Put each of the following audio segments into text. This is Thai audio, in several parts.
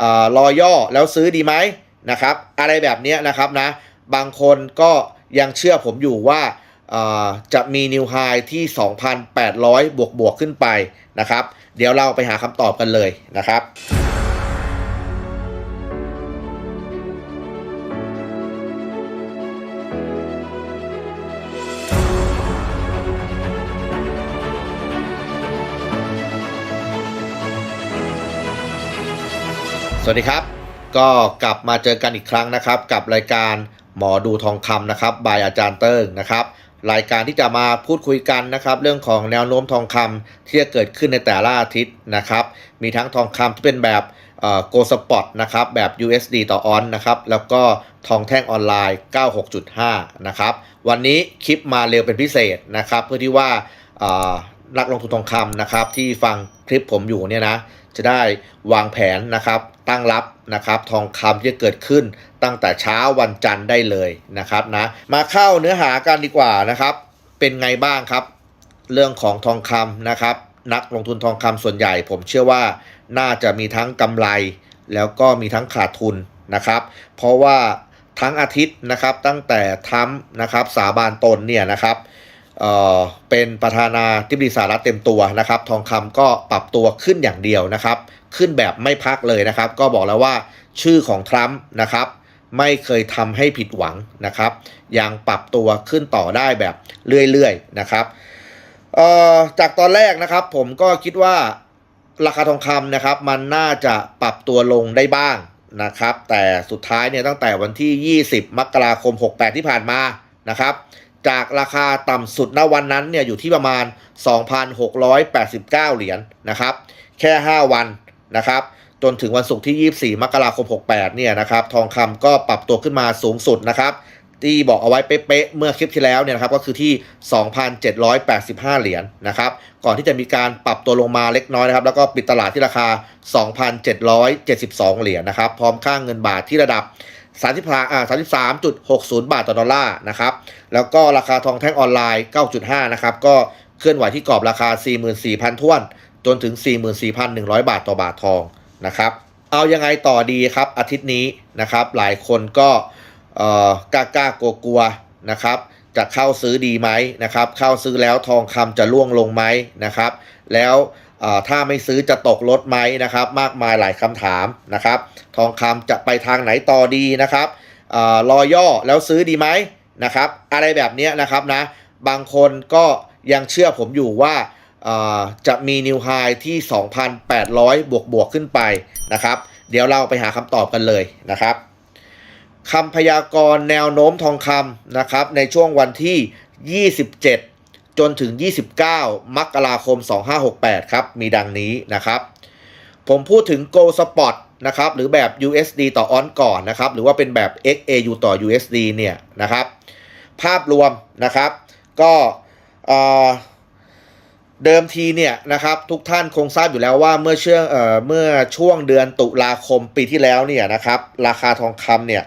เออรอย่อแล้วซื้อดีไหมนะครับ อะไรแบบนี้นะครับนะ บางคนก็ยังเชื่อผมอยู่ว่าจะมีนิวไฮที่ 2,800 บวกบวกขึ้นไปนะครับ เดี๋ยวเราไปหาคำตอบกันเลยนะครับ สวัสดีครับ ก็กลับมาเจอกันอีกครั้งนะครับ กับรายการหมอดูทองคำนะครับบายอาจารย์เติ้งนะครับ รายการที่จะมาพูดคุยกันนะครับ เรื่องของแนวโน้มทองคำที่จะเกิดขึ้นในแต่ละอาทิตย์นะครับ มีทั้งทองคำที่เป็นแบบโกลสปอตนะครับแบบ USD ต่อออนนะครับ แล้วก็ทองแท่งออนไลน์ 96.5 นะครับ วันนี้คลิปมาเร็วเป็นพิเศษนะครับ เพื่อที่ว่านักลงทุนทองคำนะครับ ที่ฟังคลิปผมอยู่เนี่ยนะ จะได้วางแผนนะครับตั้งรับนะครับทองคำที่จะเกิดขึ้นตั้งแต่เช้าวันจันทร์ได้เลยนะครับนะมาเข้าเนื้อหากันดีกว่านะครับ เป็นไงบ้างครับ เรื่องของทองคำนะครับ นักลงทุนทองคำส่วนใหญ่ ผมเชื่อว่าน่าจะมีทั้งกำไร แล้วก็มีทั้งขาดทุนนะครับ เพราะว่าทั้งอาทิตย์นะครับตั้งแต่ทรัมนะครับสาบานตนเนี่ยนะครับ เป็นประธานาธิบดีสหรัฐเต็มตัวนะครับ ทองคำก็ปรับตัวขึ้นอย่างเดียวนะครับ ขึ้นแบบไม่พักเลยนะครับ ก็บอกแล้วว่าชื่อของทรัมป์นะครับ ไม่เคยทำให้ผิดหวังนะครับ ยังปรับตัวขึ้นต่อได้แบบเรื่อยๆนะครับจากตอนแรกนะครับ ผมก็คิดว่าราคาทองคำนะครับ มันน่าจะปรับตัวลงได้บ้างนะครับ แต่สุดท้ายเนี่ยตั้งแต่วันที่ 20 มกราคม 68 ที่ผ่านมานะครับ จากราคาต่ำสุดณวันนั้นเนี่ยอยู่ที่ประมาณ 2,689 เหรียญนะครับ แค่ 5 วันนะครับ จนถึงวันศุกร์ที่ 24 มกราคม 68 เนี่ยนะครับ ทองคำก็ปรับตัวขึ้นมาสูงสุดนะครับ ที่บอกเอาไว้เป๊ะๆเมื่อคลิปที่แล้วเนี่ยนะครับก็คือที่ 2,785 เหรียญนะครับ ก่อนที่จะมีการปรับตัวลงมาเล็กน้อยนะครับ แล้วก็ปิดตลาดที่ราคา 2,772 เหรียญนะครับ พร้อมค่างเงินบาทที่ระดับ 33.60 บาทต่อดอลลาร์นะครับแล้วก็ราคาทองแท่งออนไลน์ 9.5 นะครับก็เคลื่อนไหวที่กรอบราคา 44,000ท้วน จนถึง 44,100 บาทต่อบาททองนะครับเอายังไงต่อดีครับอาทิตย์นี้นะครับหลายคนก็เอ่อกล้ากล้ากลัวกลัวนะครับจะเข้าซื้อดีไหมนะครับเข้าซื้อแล้วทองคำจะล่วงลงไหมนะครับแล้ว ถ้าไม่ซื้อจะตกลดไหมนะครับ มากมายหลายคำถามนะครับ ทองคำจะไปทางไหนต่อดีนะครับอรอย่อแล้วซื้อดีไหมนะครับ อะไรแบบนี้นะครับนะ บางคนก็ยังเชื่อผมอยู่ว่าจะมีนิวไฮที่ 2,800 บวกบวกขึ้นไปนะครับ เดี๋ยวเราไปหาคำตอบกันเลยนะครับคำพยากรณ์แนวโน้มทองคำนะครับในช่วงวันที่ 27 จนถึง 29 มกราคม 2568 ครับ มีดังนี้นะครับ ผมพูดถึง Gold Spot นะครับ หรือแบบ USD ต่อออนก่อนนะครับ หรือว่าเป็นแบบ XAU ต่อ USD เนี่ยนะครับ ภาพรวมนะครับ ก็เดิมทีเนี่ยนะครับ ทุกท่านคงทราบอยู่แล้วว่าเมื่อเช่วงเอ่อเมื่อช่วงเดือนตุลาคมปีที่แล้วเนี่ยนะครับ ราคาทองคำเนี่ย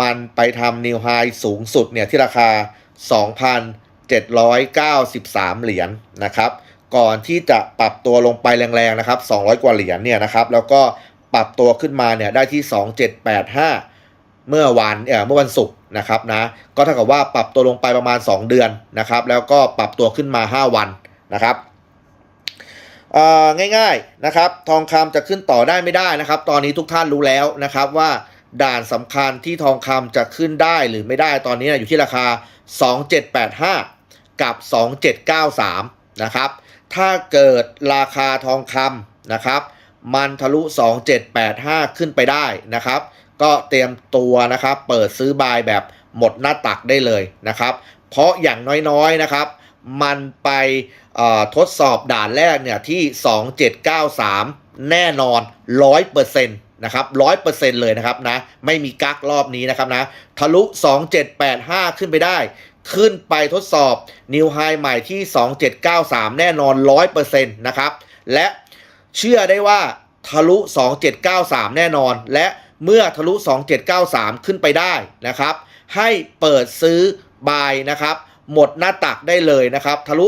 มันไปทำนิวไฮสูงสุดเนี่ยที่ราคา 793 เหรียญนะครับ ก่อนที่จะปรับตัวลงไปแรงๆนะครับ 200 กว่าเหรียญเนี่ยนะครับ แล้วก็ปรับตัวขึ้นมาเนี่ยได้ที่ 2785 เมื่อวันเอ่อเมื่อวันศุกร์นะครับนะ ก็เท่ากับว่าปรับตัวลงไปประมาณ 2 เดือนนะครับ แล้วก็ปรับตัวขึ้นมา 5 วันนะครับง่ายๆนะครับทองคำจะขึ้นต่อได้ไม่ได้นะครับ ตอนนี้ทุกท่านรู้แล้วนะครับว่าด่านสำคัญที่ทองคำจะขึ้นได้หรือไม่ได้ตอนนี้อยู่ที่ราคา 2785 กับ 2793 นะครับ ถ้าเกิดราคาทองคำนะครับ มันทะลุ 2785 ขึ้นไปได้นะครับ ก็เตรียมตัวนะครับ เปิดซื้อบายแบบหมดหน้าตักได้เลยนะครับ เพราะอย่างน้อยๆนะครับ มันไปทดสอบด่านแรกเนี่ยที่ 2793 แน่นอน 100%นะครับ100%เลยนะครับนะ ไม่มีกักรอบนี้นะครับนะ ทะลุ 2785 ขึ้นไปได้ ขึ้นไปทดสอบนิวไฮใหม่ที่ 2793 แน่นอน 100%นะครับ และเชื่อได้ว่าทะลุ 2793 แน่นอน และเมื่อทะลุ 2793 ขึ้นไปได้นะครับ ให้เปิดซื้อบายนะครับ หมดหน้าตักได้เลยนะครับ ทะลุ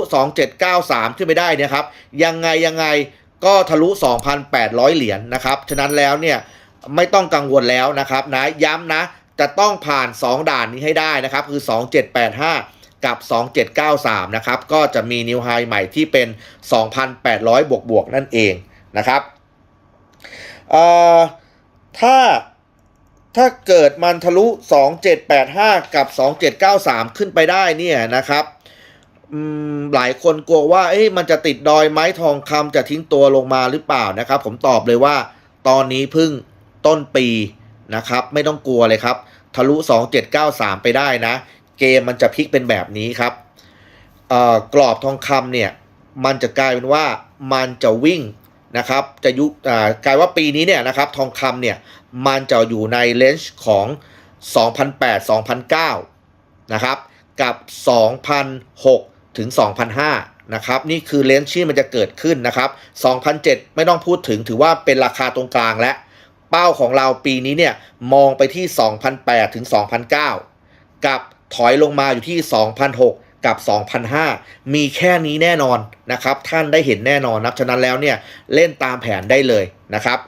2793 ขึ้นไปได้นะครับ ยังไงยังไงก็ทะลุ 2,800 เหรียญนะครับ ฉะนั้นแล้วเนี่ยไม่ต้องกังวลแล้วนะครับนะย้ำนะ จะต้องผ่าน 2 ด่านนี้ให้ได้นะครับ คือ 2785 กับ 2793 นะครับ ก็จะมีนิวไฮใหม่ที่เป็น 2,800 บวกบวกนั่นเองนะครับเอ่อถ้าถ้าเกิดมันทะลุ 2785 กับ 2793 ขึ้นไปได้เนี่ยนะครับหลายคนกลัวว่าเอ๊ะมันจะติดดอยไม้ทองคำจะทิ้งตัวลงมาหรือเปล่านะครับ ผมตอบเลยว่า ตอนนี้พิ่งต้นปีนะครับ ไม่ต้องกลัวเลยครับ ทะลุ 2793 ไปได้นะ เกมมันจะพลิกเป็นแบบนี้ครับเอ่อกรอบทองคำเนี่ย มันจะกลายเป็นว่ามันจะวิ่งนะครับ จะยุกลายว่าปีนี้เนี่ยนะครับ ทองคำเนี่ย มันจะอยู่ในเลนจ์ของ 2008-2009 นะครับ กับ 2006 ถึง 2005 นะครับ นี่คือเลนจ์ที่มันจะเกิดขึ้นนะครับ 2007 ไม่ต้องพูดถึงถือว่าเป็นราคาตรงกลางและ เป้าของเราปีนี้เนี่ยมองไปที่ 2008 ถึง 2009 กับถอยลงมาอยู่ที่ 2006 กับ 2005 มีแค่นี้แน่นอนนะครับ ท่านได้เห็นแน่นอนนะฉะนั้นแล้วเนี่ยเล่นตามแผนได้เลยนะครับ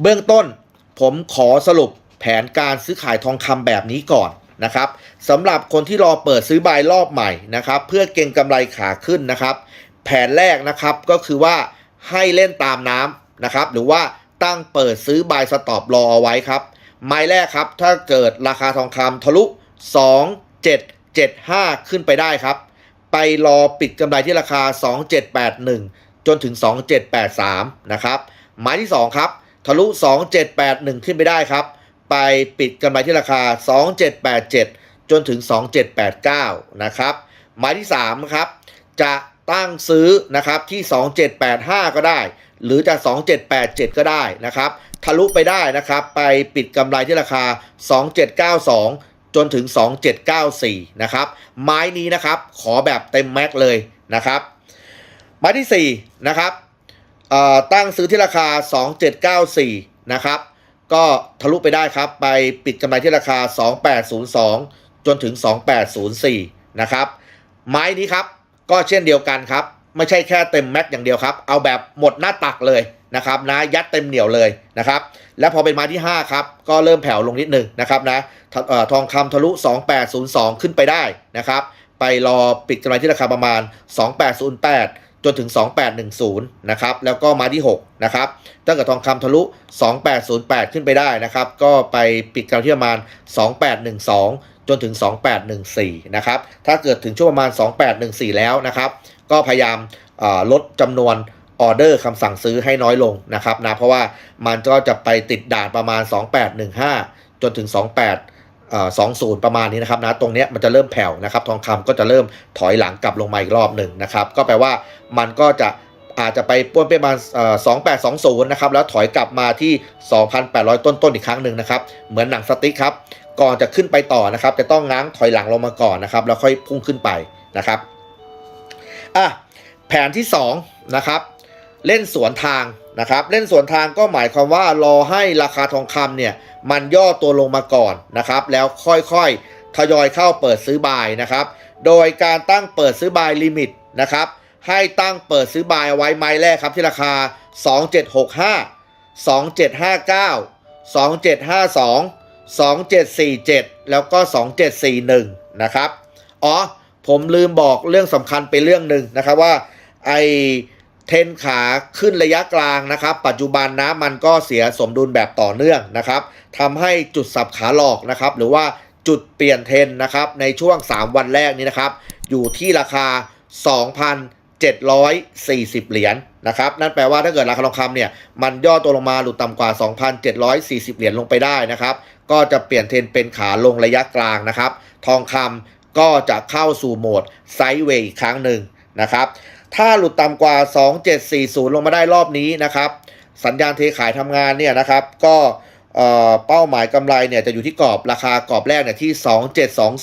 เบื้องต้นผมขอสรุปแผนการซื้อขายทองคำแบบนี้ก่อนนะครับสำหรับคนที่รอเปิดซื้อบายรอบใหม่นะครับ เพื่อเก็งกำไรขาขึ้นนะครับ แผนแรกนะครับก็คือว่าให้เล่นตามน้ำนะครับ หรือว่า ตั้งเปิดซื้อบายสต็อปรอเอาไว้ครับ ไม้แรกครับ ถ้าเกิดราคาทองคำทะลุ 2775 ขึ้นไปได้ครับ ไปรอปิดกำไรที่ราคา 2781 จนถึง 2783 นะครับ ไม้ที่ 2 ครับ ทะลุ 2781 ขึ้นไปได้ครับ ไปปิดกำไรที่ราคา 2787 จนถึง 2789 นะครับ ไม้ที่ 3 ครับ จะตั้งซื้อนะครับที่ 2785 ก็ได้ หรือจะ2787 ก็ได้นะครับ ทะลุไปได้นะครับ ไปปิดกำไรที่ราคา 2792 จนถึง 2794 นะครับ ไม้นี้นะครับ ขอแบบเต็มแม็กเลยนะครับ ไม้ที่ 4 นะครับตั้งซื้อที่ราคา 2794 นะครับ ก็ทะลุไปได้ครับ ไปปิดกำไรที่ราคา 2802 จนถึง 2804 นะครับ ไม้นี้ครับ ก็เช่นเดียวกันครับ ไม่ใช่แค่เต็มแม็กอย่างเดียวครับ เอาแบบหมดหน้าตักเลยนะครับนะยัดเต็มเหนียวเลยนะครับ แล้วพอเป็นม้ที่ 5 ครับ ก็เริ่มแผ่วลงนิดหนึ่งนะครับนะทเอ่อทองคำทะลุ 2802 ขึ้นไปได้นะครับ ไปรอปิดกำไรที่ราคาประมาณ 2808 จนถึง 2810 นะครับ แล้วก็มาที่ 6 นะครับถ้าเกิดทองคำทะลุ 2808 ขึ้นไปได้นะครับ ก็ไปปิดกำไรที่ประมาณ 2812 จนถึง 2814 นะครับ ถ้าเกิดถึงช่วงประมาณ 2814 แล้วนะครับ ก็พยายามลดจำนวนออเดอร์คำสั่งซื้อให้น้อยลงนะครับนะเพราะว่ามันก็จะไปติดด่านประมาณ 2815 จนถึง 28เอ่อ20 ประมาณนี้นะครับนะตรงนี้มันจะเริ่มแผ่วนะครับ ทองคำก็จะเริ่มถอยหลังกลับลงมาอีกรอบหนึ่งนะครับ ก็แปลว่ามันก็จะอาจจะไปป้วนไปประมาณเอ่อ2820 นะครับ แล้วถอยกลับมาที่ 2,800 ต้นๆอีกครั้งหนึ่งนะครับ เหมือนหนังสติ๊กครับ ก่อนจะขึ้นไปต่อนะครับ จะต้องง้างถอยหลังลงมาก่อนนะครับ แล้วค่อยพุ่งขึ้นไปนะครับ อะแผนที่2นะครับเล่นสวนทางนะครับเล่นสวนทางก็หมายความว่ารอให้ราคาทองคำเนี่ยมันย่อตัวลงมาก่อนนะครับแล้วค่อยๆทยอยเข้าเปิดซื้อบายนะครับโดยการตั้งเปิดซื้อบายลิมิตนะครับให้ตั้งเปิดซื้อบายเอาไว้ไม้แรกครับที่ราคา 2765 2759 2752 2747 แล้วก็ 2741 นะครับ อ๋อ ผมลืมบอกเรื่องสำคัญไปเรื่องหนึ่งนะครับว่าไอเทนขาขึ้นระยะกลางนะครับ ปัจจุบันนะมันก็เสียสมดุลแบบต่อเนื่องนะครับทำให้จุดสับขาหลอกนะครับ หรือว่าจุดเปลี่ยนเทนนะครับ ในช่วง 3 วันแรกนี้นะครับ อยู่ที่ราคา 2,740 เหรียญนะครับ นั่นแปลว่าถ้าเกิดราคาทองคำเนี่ย มันย่อตัวลงมาหลุดต่ำกว่า 2,740 เหรียญลงไปได้นะครับ ก็จะเปลี่ยนเทนเป็นขาลงระยะกลางนะครับ ทองคำ ก็จะเข้าสู่โหมดไซด์เวย์อีกครั้งหนึ่งนะครับ ถ้าหลุดต่ำกว่า 2740 ลงมาได้รอบนี้นะครับ สัญญาณเทขายทำงานเนี่ยนะครับ ก็เป้าหมายกำไรเนี่ยจะอยู่ที่กรอบราคากรอบแรกเนี่ยที่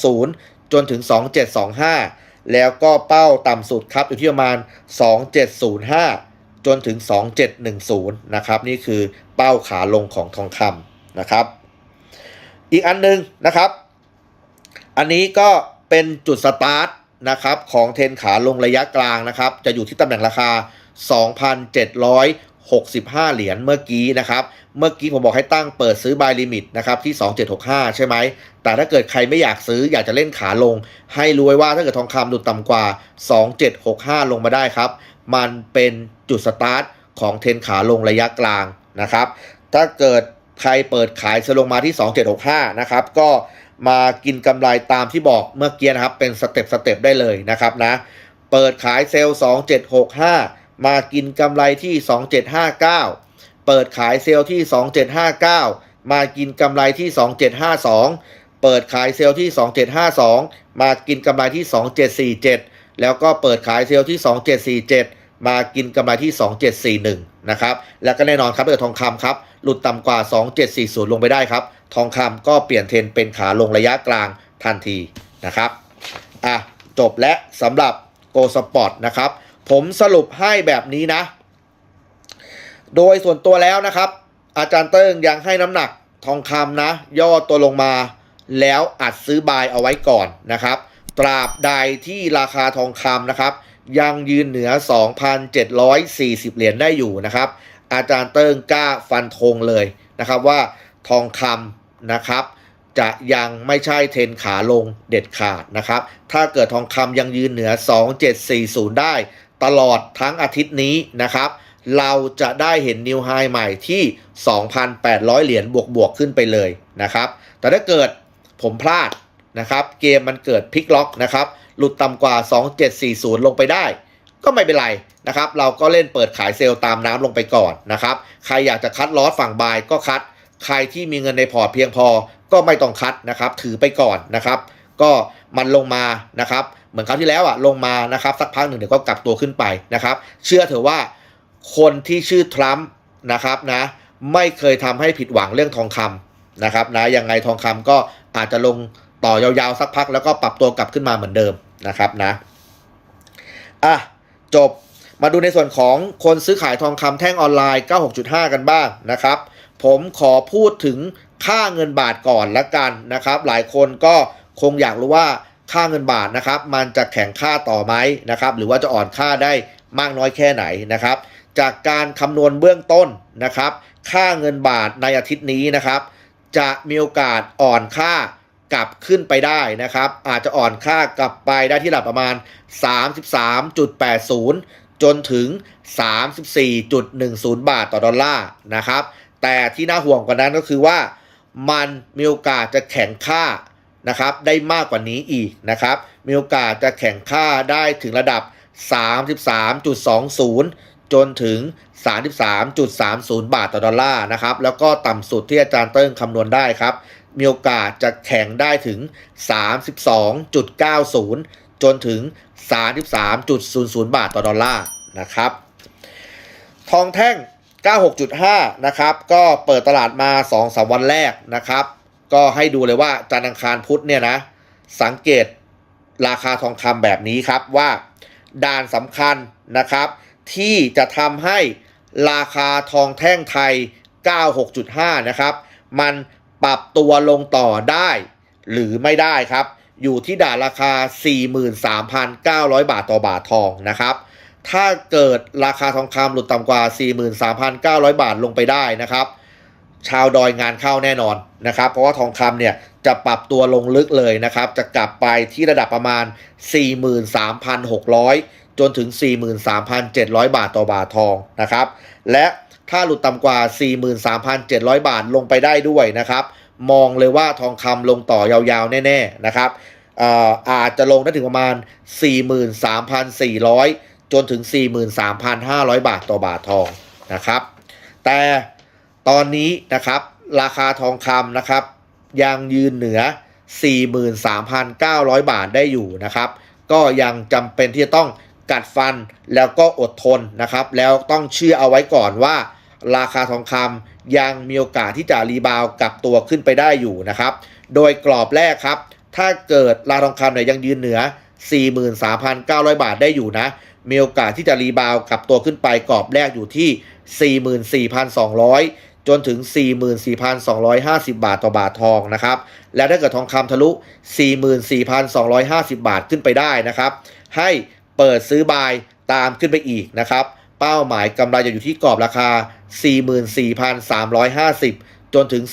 2720 จนถึง 2725 แล้วก็เป้าต่ำสุดครับอยู่ที่ประมาณ 2705 จนถึง 2710 นะครับ นี่คือเป้าขาลงของทองคำนะครับ อีกอันหนึงนะครับ อันนี้ก็ เป็นจุดสตาร์ทนะครับของเทนขาลงระยะกลางนะครับ จะอยู่ที่ตำแหน่งราคา 2,765 เหรียญเมื่อกี้นะครับ เมื่อกี้ผมบอกให้ตั้งเปิดซื้อบายลิมิตนะครับที่ 2765 ใช่ไหม แต่ถ้าเกิดใครไม่อยากซื้ออยากจะเล่นขาลง ให้รู้ไว้ว่าถ้าเกิดทองคำหลุดต่ำกว่า 2765 ลงมาได้ครับ มันเป็นจุดสตาร์ทของเทนขาลงระยะกลางนะครับ ถ้าเกิดใครเปิดขายจะลงมาที่ 2765 นะครับ ก็ มากินกำไรตามที่บอกเมื่อกี้นะครับ เป็นสเต็ปสเต็ปได้เลยนะครับนะ เปิดขายเซลล์ 2765 มากินกำไรที่ 2759 เปิดขายเซลล์ที่ 2759 มากินกำไรที่ 2752 เปิดขายเซลล์ที่ 2752 มากินกำไรที่ 2747 แล้วก็เปิดขายเซลล์ที่ 2747 มากินกำไรที่ 2741 นะครับ แล้วก็แน่นอนครับเกิดทองคำครับ หลุดต่ำกว่า 2740 ลงไปได้ครับ ทองคำก็เปลี่ยนเทรนเป็นขาลงระยะกลางทันทีนะครับ อะ จบและสำหรับ Go Sport นะครับ ผมสรุปให้แบบนี้นะ โดยส่วนตัวแล้วนะครับ อาจารย์เติ้งยังให้น้ำหนักทองคำนะ ย่อตัวลงมา แล้วอัดซื้อบายเอาไว้ก่อนนะครับ ตราบใดที่ราคาทองคำนะครับ ยังยืนเหนือ 2,740 เหรียญได้อยู่นะครับ อาจารย์เติ้งกล้าฟันธงเลยนะครับว่าทองคำนะครับ จะยังไม่ใช่เทรนขาลงเด็ดขาดนะครับ ถ้าเกิดทองคำยังยืนเหนือ 2740 ได้ตลอดทั้งอาทิตย์นี้นะครับ เราจะได้เห็นนิวไฮใหม่ที่ 2,800 เหรียญบวกๆขึ้นไปเลยนะครับ แต่ถ้าเกิดผมพลาดนะครับ เกมมันเกิดพลิกล็อกนะครับ หลุดต่ำกว่า 2740 ลงไปได้ ก็ไม่เป็นไรนะครับ เราก็เล่นเปิดขายเซลล์ตามน้ำลงไปก่อนนะครับ ใครอยากจะคัดลอสฝั่งบายก็คัด ใครที่มีเงินในพอร์ตเพียงพอก็ไม่ต้องคัดนะครับ ถือไปก่อนนะครับ ก็มันลงมานะครับ เหมือนคราวที่แล้วอะลงมานะครับ สักพักหนึ่งเดี๋ยวก็กลับตัวขึ้นไปนะครับ เชื่อเถอะว่าคนที่ชื่อทรัมป์นะครับนะไม่เคยทำให้ผิดหวังเรื่องทองคำนะครับนะยังไงทองคำก็อาจจะลงต่อยาวๆสักพักแล้วก็ปรับตัวกลับขึ้นมาเหมือนเดิม นะครับนะอะจบมาดูในส่วนของคนซื้อขายทองคำแท่งออนไลน์ 96.5 กันบ้างนะครับ ผมขอพูดถึงค่าเงินบาทก่อนละกันนะครับ หลายคนก็คงอยากรู้ว่าค่าเงินบาทนะครับ มันจะแข็งค่าต่อไหมนะครับ หรือว่าจะอ่อนค่าได้มากน้อยแค่ไหนนะครับ จากการคำนวณเบื้องต้นนะครับ ค่าเงินบาทในอาทิตย์นี้นะครับ จะมีโอกาสอ่อนค่า กลับขึ้นไปได้นะครับ อาจจะอ่อนค่ากลับไปได้ที่ระดับประมาณ 33.80 จนถึง 34.10 บาทต่อดอลลาร์นะครับ แต่ที่น่าห่วงกว่านั้นก็คือว่ามันมีโอกาสจะแข็งค่านะครับได้มากกว่านี้อีกนะครับ มีโอกาสจะแข็งค่าได้ถึงระดับ 33.20 จนถึง 33.30 บาทต่อดอลลาร์นะครับ แล้วก็ต่ำสุดที่อาจารย์เติ้งคำนวณได้ครับ มีโอกาสจะแข่งได้ถึง 32.90 จนถึง 33.00 บาทต่อดอลลาร์นะครับ ทองแท่ง 96.5 นะครับ ก็เปิดตลาดมา 2-3 วันแรกนะครับ ก็ให้ดูเลยว่าจันทร์อังคารพุธเนี่ยนะ สังเกตราคาทองคำแบบนี้ครับว่าด่านสำคัญนะครับ ที่จะทำให้ราคาทองแท่งไทย 96.5 นะครับ มัน ปรับตัวลงต่อได้ หรือไม่ได้ครับ อยู่ที่ด่านราคา 43,900 บาทต่อบาททองนะครับ ถ้าเกิดราคาทองคำหลุดต่ำกว่า 43,900 บาทลงไปได้นะครับ ชาวดอยงานเข้าแน่นอนนะครับ เพราะว่าทองคำเนี่ยจะปรับตัวลงลึกเลยนะครับ จะกลับไปที่ระดับประมาณ 43,600 จนถึง 43,700 บาทต่อบาททองนะครับ และ ถ้าหลุดต่ำกว่า 43,700 บาทลงไปได้ด้วยนะครับ มองเลยว่าทองคำลงต่อยาวๆ แน่ๆนะครับเอ่ออาจจะลงได้ถึงประมาณ 43,400 จนถึง 43,500 บาทต่อบาททองนะครับ แต่ตอนนี้นะครับราคาทองคำนะครับ ยังยืนเหนือ 43,900 บาทได้อยู่นะครับ ก็ยังจำเป็นที่จะต้องกัดฟันแล้วก็อดทนนะครับ แล้วต้องเชื่อเอาไว้ก่อนว่า ราคาทองคำยังมีโอกาสที่จะรีบาวกลับตัวขึ้นไปได้อยู่นะครับ โดยกรอบแรกครับ ถ้าเกิดราคาทองคำเนี่ยยังยืนเหนือ 43,900 บาทได้อยู่นะ มีโอกาสที่จะรีบาวกลับตัวขึ้นไปกรอบแรกอยู่ที่ 44,200จนถึง 44,250 บาทต่อบาททองนะครับ และถ้าเกิดทองคำทะลุ 44,250 บาทขึ้นไปได้นะครับ ให้เปิดซื้อบายตามขึ้นไปอีกนะครับ เป้าหมายกำไรจะอยู่ที่กรอบราคา 44,350 จนถึง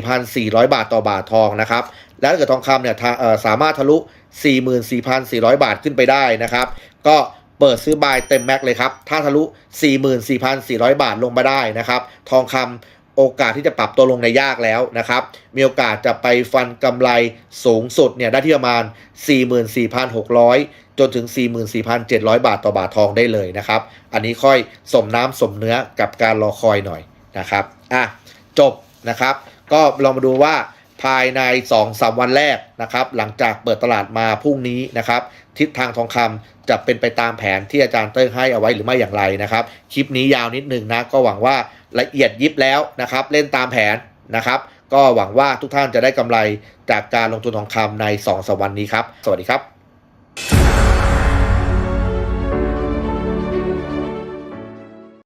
44,400 บาทต่อบาททองนะครับ แล้วถ้าเกิดทองคำเนี่ยาสามารถทะลุ 44,400 บาทขึ้นไปได้นะครับ ก็เปิดซื้อบายเต็มแม็กเลยครับ ถ้าทะลุ 44,400 บาทลงมาได้นะครับ ทองคำโอกาสที่จะปรับตัวลงในยากแล้วนะครับ มีโอกาสจะไปฟันกำไรสูงสุดเนี่ยได้ที่ประมาณ 44,600 จนถึง 44,700 บาทต่อบาททองได้เลยนะครับ อันนี้ค่อยสมน้ำสมเนื้อกับการรอคอยหน่อยนะครับอะจบนะครับ ก็ลองมาดูว่าภายใน 2-3 วันแรกนะครับ หลังจากเปิดตลาดมาพรุ่งนี้นะครับ ทิศทางทองคำจะเป็นไปตามแผนที่อาจารย์เติ้งให้เอาไว้หรือไม่อย่างไรนะครับ คลิปนี้ยาวนิดนึงนะ ก็หวังว่าละเอียดยิบแล้วนะครับ เล่นตามแผนนะครับ ก็หวังว่าทุกท่านจะได้กำไรจากการลงทุนทองคำใน2-3วันนี้ครับ สวัสดีครับ you.